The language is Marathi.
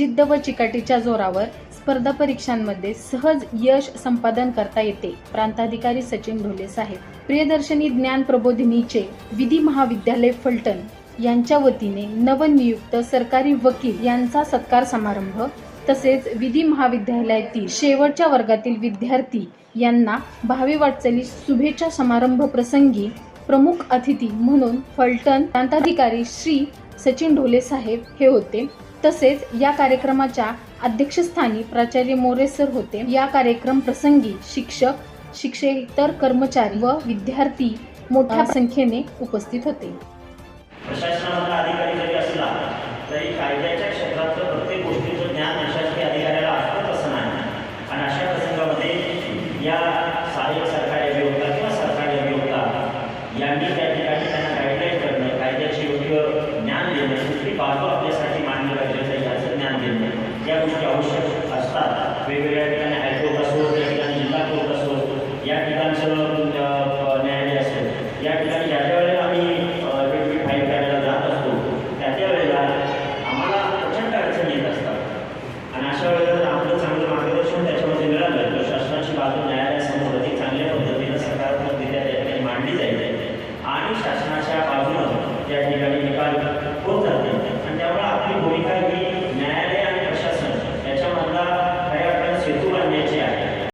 जिद्द व चिकाटीच्या जोरावर स्पर्धा परीक्षांमध्ये सहज यश संपादन करता येते. प्रांताधिकारी सचिन ढोले साहेब प्रियदर्शनी ज्ञान प्रबोधिनीचे विधी महाविद्यालय फलटण यांच्या वतीने नवनियुक्त सरकारी वकील यांचा सत्कार समारंभ तसेच विधी महाविद्यालयातील शेवटच्या वर्गातील विद्यार्थी यांना भावी वाटचाली शुभेच्छा समारंभ प्रसंगी प्रमुख अतिथी म्हणून फलटण प्रांताधिकारी श्री सचिन ढोले साहेब हे होते. तसेच या कार्यक्रमाच्या अध्यक्षस्थानी प्राचार्य मोरे सर होते. या कार्यक्रम प्रसंगी शिक्षक शिक्षकेतर कर्मचारी व विद्यार्थी मोठ्या संख्येने उपस्थित होते. असतात. वेगवेगळ्या ठिकाणी हायकोर्ट असो त्या ठिकाणी जिल्हा कोर्ट असो या ठिकाणचं न्यायालय असेल. या ठिकाणी याच्या